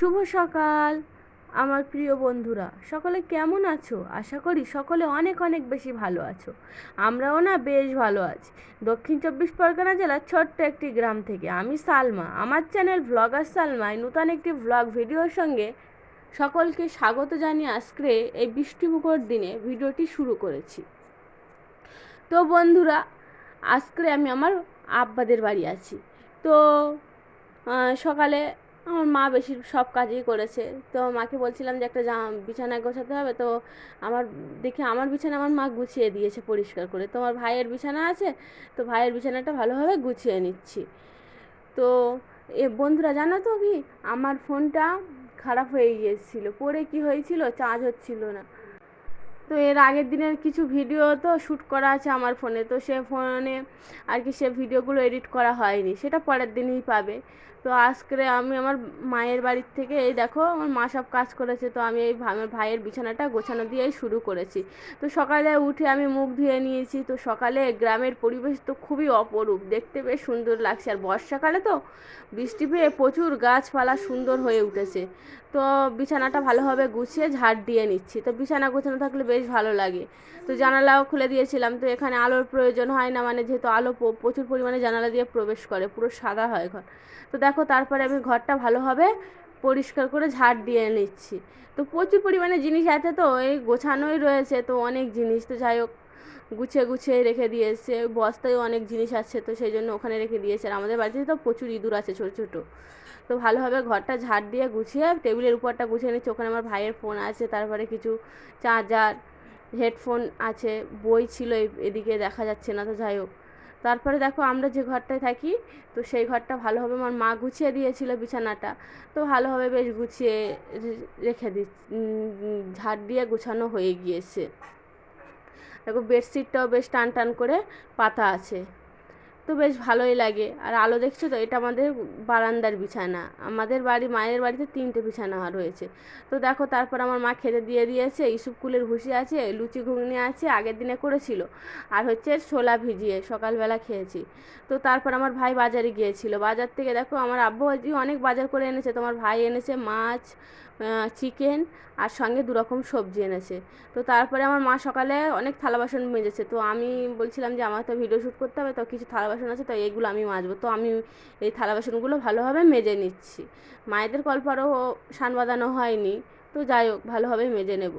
শুভ সকাল, আমার প্রিয় বন্ধুরা। সকলে কেমন আছো? আশা করি সকলে অনেক অনেক বেশি ভালো আছো। আমরাও না বেশ ভালো আছি। দক্ষিণ চব্বিশ পরগনা জেলার ছোট্ট একটি গ্রাম থেকে আমি সালমা। আমার চ্যানেল ভ্লগার সালমায় নূতন একটি ভ্লগ ভিডিওর সঙ্গে সকলকে স্বাগত জানিয়ে আজকে এই বৃষ্টিমুখর দিনে ভিডিওটি শুরু করেছি। তো বন্ধুরা, আজকে আমি আমার আব্বাদের বাড়ি আছি। তো সকালে আমার মা বেশি সব কাজই করেছে। তো মাকে বলছিলাম যে একটা জামা বিছানা গোছাতে হবে, তো আমার দেখে আমার বিছানা আমার মা গুছিয়ে দিয়েছে পরিষ্কার করে। তো আমার ভাইয়ের বিছানা আছে, তো ভাইয়ের বিছানাটা ভালোভাবে গুছিয়ে নিচ্ছি। তো এ বন্ধুরা জানো তো কি? আমার ফোনটা খারাপ হয়ে গিয়েছিল পরে কি হয়েছিল চার্জ হচ্ছিল না। তো এর আগের দিনের কিছু ভিডিও তো শ্যুট করা আছে আমার ফোনে, তো সে ফোনে আর কি সে ভিডিওগুলো এডিট করা হয়নি, সেটা পরের দিনই পাবে। তো আজকে আমি আমার মায়ের বাড়ির থেকে, এই দেখো আমার মা সব কাজ করেছে, তো আমি এই আমার ভাইয়ের বিছানাটা গোছানো দিয়েই শুরু করেছি। তো সকালে উঠে আমি মুখ ধুয়ে নিয়েছি, তো সকালে গ্রামের পরিবেশ তো খুবই অপরূপ, দেখতে বেশ সুন্দর লাগছে। আর বর্ষাকালে তো বৃষ্টি পেয়ে প্রচুর গাছপালা সুন্দর হয়ে উঠেছে। তো বিছানাটা ভালোভাবে গুছিয়ে ঝাড় দিয়ে নিচ্ছি। তো বিছানা গোছানো থাকলে বেশ ভালো লাগে। তো জানালাও খুলে দিয়েছিলাম, তো এখানে আলোর প্রয়োজন হয় না মানে যেহেতু আলো প্রচুর পরিমাণে জানালা দিয়ে প্রবেশ করে, পুরো সাদা হয় ঘর। তো দেখো, তারপরে আমি ঘরটা ভালোভাবে পরিষ্কার করে ঝাড় দিয়ে নিচ্ছি। তো প্রচুর পরিমাণে জিনিস আছে তো, এই গোছানোই রয়েছে তো অনেক জিনিস। তো যাই হোক, গুছিয়ে গুছিয়ে রেখে দিয়েছে বস্তায় অনেক জিনিস আছে তো সেই জন্য ওখানে রেখে দিয়েছে। আর আমাদের বাড়িতে তো প্রচুর ইঁদুর আছে ছোটো ছোটো। তো ভালোভাবে ঘরটা ঝাড় দিয়ে গুছিয়ে টেবিলের উপরটা গুছিয়ে নিচ্ছি। ওখানে আমার ভাইয়ের ফোন আছে, তারপরে কিছু চার্জার, হেডফোন আছে, বই ছিল এদিকে দেখা যাচ্ছে না তো যাই হোক। তারপরে দেখো আমরা যে ঘরটায় থাকি, তো সেই ঘরটা ভালোভাবে আমার মা গুছিয়ে দিয়েছিল বিছানাটা। তো ভালোভাবে বেশ গুছিয়ে রেখে দি ঝাড় দিয়ে গুছানো হয়ে গিয়েছে। দেখো বেডশিটটাও বেশ টান টান করে পাতা আছে। তো বেশ ভালোই লাগে। আর আলো দেখছ তো? এটা আমাদের বারান্দার বিছানা। আমাদের বাড়ি, মায়ের বাড়িতে তিনটে বিছানা রয়েছে। তো দেখো, তারপর আমার মা খেতে দিয়ে দিয়েছে, ইসুপ কুলের ভুসি আছে, লুচি ঘুগনি আছে, আগের দিনে করেছিল। আর হচ্ছে ছোলা ভিজিয়ে সকালবেলা খেয়েছি। তো তারপর আমার ভাই বাজারে গিয়েছিল। বাজার থেকে দেখো, আমার আব্বু অনেক বাজার করে এনেছে। তোমার ভাই এনেছে মাছ চিকেন, আর সঙ্গে দু রকম সবজি এনেছে। তো তারপরে আমার মা সকালে অনেক থালা বাসন মেজেছে। তো আমি বলছিলাম যে, আমার তো ভিডিও শ্যুট করতে হবে, তো কিছু থালা আছে, তো এইগুলো আমি মাজবো। তো আমি এই থালা বাসনগুলো ভালোভাবে মেজে নিচ্ছি। মায়েদের কল্পারও সান বাঁধানো হয়নি, তো যাই হোক, ভালোভাবে মেজে নেব।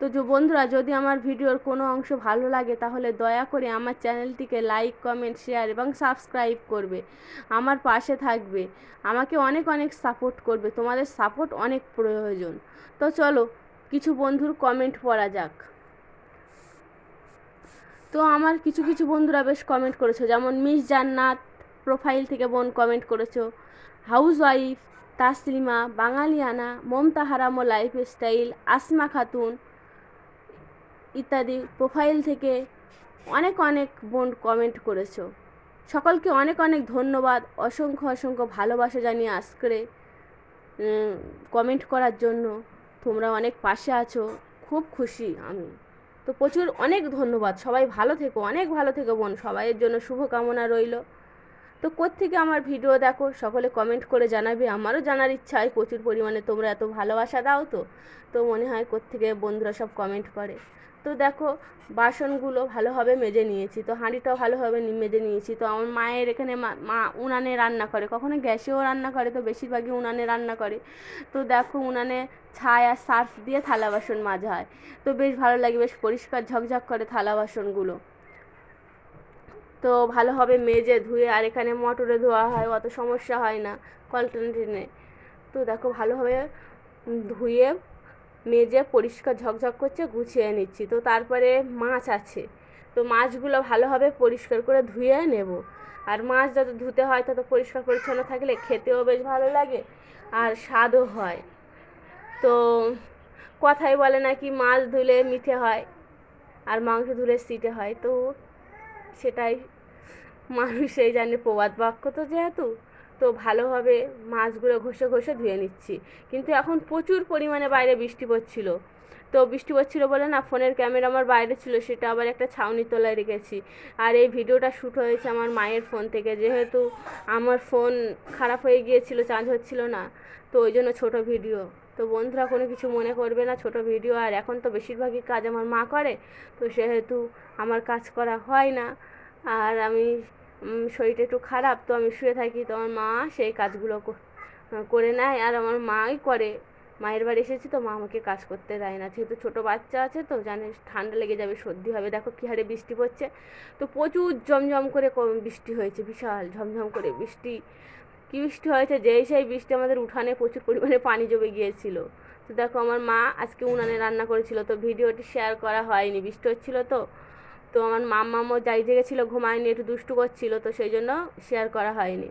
তো বন্ধুরা, যদি আমার ভিডিওর কোনো অংশ ভালো লাগে, তাহলে দয়া করে আমার চ্যানেলটিকে লাইক, কমেন্ট, শেয়ার এবং সাবস্ক্রাইব করবে। আমার পাশে থাকবে। আমাকে অনেক অনেক সাপোর্ট করবে। তোমাদের সাপোর্ট অনেক প্রয়োজন। তো চলো, কিছু বন্ধুর কমেন্ট পড়া যাক। তো আমার কিছু কিছু বন্ধুরা বেশ কমেন্ট করেছ, যেমন মিস জান্নাত প্রোফাইল থেকে বোন কমেন্ট করেছ হাউস ওয়াইফ তাসলিমা বাঙালিয়ানা মমতা হারামো লাইফ স্টাইল আসমা খাতুন ইত্যাদি প্রোফাইল থেকে অনেক অনেক বোন কমেন্ট করেছ। সকলকে অনেক অনেক ধন্যবাদ, অসংখ্য অসংখ্য ভালোবাসা জানিয়ে আজকে কমেন্ট করার জন্য। তোমরা অনেক পাশে আছো, খুব খুশি আমি। তো প্রচুর অনেক ধন্যবাদ। সবাই ভালো থেকো, অনেক ভালো থেকো বোন। সবাইয়ের জন্য শুভকামনা রইল। তো কোত্থেকে আমার ভিডিও দেখো? সকলে কমেন্ট করে জানাবে। আমারও জানার ইচ্ছা হয় প্রচুর পরিমাণে। তোমরা এত ভালোবাসা দাও তো? তো মনে হয় কোত্থেকে বন্ধুরা সব কমেন্ট করে। তো দেখো, বাসনগুলো ভালোভাবে মেজে নিয়েছি, তো হাঁড়িটাও ভালোভাবে মেজে নিয়েছি। তো আমার মায়ের এখানে মা উনানে রান্না করে, কখনো গ্যাসেও রান্না করে, তো বেশিরভাগই উনানে রান্না করে। তো দেখো, উনানে ছাই আর সার্ফ দিয়ে থালা বাসন মাজা হয়। তো বেশ ভালো লাগে, বেশ পরিষ্কার ঝকঝক করে থালা বাসনগুলো। তো ভালোভাবে মেজে ধুয়ে, আর এখানে মোটরে ধোয়া হয়, অত সমস্যা হয় না কলটেনে তো দেখো, ভালোভাবে ধুয়ে মেজে পরিষ্কার ঝকঝক করছে, গুছিয়ে নিচ্ছি। তো তারপরে মাছ আছে। তো মাছগুলো ভালোভাবে পরিষ্কার করে ধুয়ে নেব। আর মাছ যত ধুতে হয়, তত পরিষ্কার পরিচ্ছন্ন থাকলে খেতেও বেশ ভালো লাগে আর স্বাদও হয়। তো কথাই বলে নাকি মাছ ধুলে মিঠে হয় আর মাংস ধুলে সিটে হয়। তো সেটাই মানুষ এই জানে প্রবাদ বাক্য তো যেহেতু তো ভালোভাবে মাছগুলো ঘষে ঘষে ধুয়ে নিচ্ছি। কিন্তু এখন প্রচুর পরিমাণে বাইরে বৃষ্টি পড়ছিল। তো বৃষ্টি পড়ছিল বলে না, ফোনের ক্যামেরা আমার বাইরে ছিল, সেটা আবার একটা ছাউনি তলায় রেখেছি। আর এই ভিডিওটা শ্যুট হয়েছে আমার মায়ের ফোন থেকে। যেহেতু আমার ফোন খারাপ হয়ে গিয়েছিল, চার্জ হচ্ছিল না, তো ওই জন্য ছোটো ভিডিও। তো বন্ধুরা কোনো কিছু মনে করবে না, ছোট ভিডিও। আর এখন তো বেশিরভাগই কাজ আমার মা করে, তো সেহেতু আমার কাজ করা হয় না। আর আমি শরীরটা একটু খারাপ, তো আমি শুয়ে থাকি, তো আমার মা সেই কাজগুলো করে নেয়। আর আমার মাই করে। মায়ের বাড়ি এসেছি তো মা আমাকে কাজ করতে দেয় না। যেহেতু ছোটো বাচ্চা আছে তো জানিস, ঠান্ডা লেগে যাবে, সর্দি হবে। দেখো কী হারে বৃষ্টি পড়ছে। তো প্রচুর জমজম করে বৃষ্টি হয়েছে, বিশাল ঝমঝম করে বৃষ্টি। কী বৃষ্টি হয়েছে? যেই সেই বৃষ্টি আমাদের উঠানে প্রচুর পরিমাণে পানি জমে গিয়েছিল। তো দেখো আমার মা আজকে উনানে রান্না করেছিল, তো ভিডিওটি শেয়ার করা হয়নি, বৃষ্টি হচ্ছিল তো। তো আমার মাম্মামও যাই জেগেছিল ঘুমায়নি, একটু দুষ্টু করছিল তো সেই জন্য শেয়ার করা হয়নি।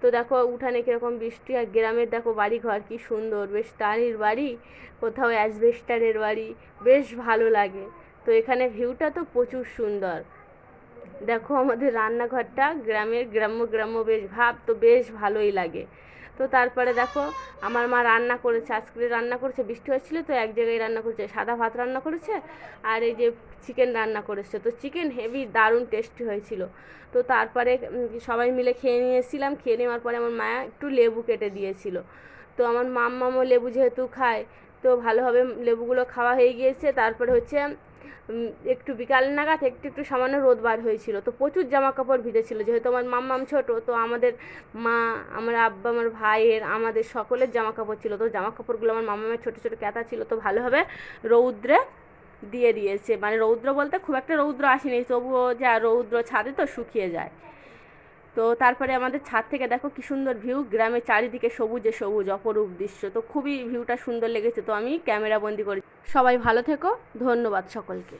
তো দেখো উঠানে কীরকম বৃষ্টি, আর গ্রামের দেখো বাড়ি ঘর কী সুন্দর, বেশ টালির বাড়ি, কোথাও অ্যাসবেস্টারের বাড়ি, বেশ ভালো লাগে। তো এখানে ভিউটা তো প্রচুর সুন্দর। দেখো আমাদের রান্নাঘরটা গ্রামের গ্রাম্য গ্রাম্য বেশ ভাব, তো বেশ ভালোই লাগে। তো তারপরে দেখো, আমার মা রান্না করেছে, আজকে রান্না করেছে, বৃষ্টি হচ্ছিল তো এক জায়গায় রান্না করেছে, সাদা ভাত রান্না করেছে আর এই যে চিকেন রান্না করেছে। তো চিকেন হেভি দারুণ টেস্টি হয়েছিল। তো তারপরে সবাই মিলে খেয়ে নিয়েছিলাম, খেয়ে নেওয়ার পরে আমার মা একটু লেবু কেটে দিয়েছিল। তো আমার মাম্মামও লেবু যেহেতু খায়, তো ভালোভাবে লেবুগুলো খাওয়া হয়ে গিয়েছে। তারপরে হচ্ছে একটু বিকাল নাগাদ একটু একটু সামান্য রোদ বার হয়েছিল। তো প্রচুর জামা কাপড় ভিজেছিল। যেহেতু আমার মাম্মাম ছোট, তো আমাদের মা, আমার আব্বা, আমার ভাইয়ের, আমাদের সকলের জামা কাপড় ছিল। তো জামা কাপড়গুলো আমার মাম্মামের ছোটো ছোটো ক্যাথা ছিল। তো ভালোভাবে রৌদ্রে দিয়ে দিয়েছে। মানে রৌদ্র বলতে খুব একটা রৌদ্র আসেনি, তবুও যা রৌদ্র ছাদে তো শুকিয়ে যায়। তো তারপরে আমাদের ছাদ থেকে দেখো কি সুন্দর ভিউ গ্রামে চারিদিকে সবুজে সবুজ, অপরূপ দৃশ্য। তো খুবই ভিউটা সুন্দর লেগেছে, তো আমি ক্যামেরা বন্দি করি সবাই ভালো থেকো, ধন্যবাদ সকলকে।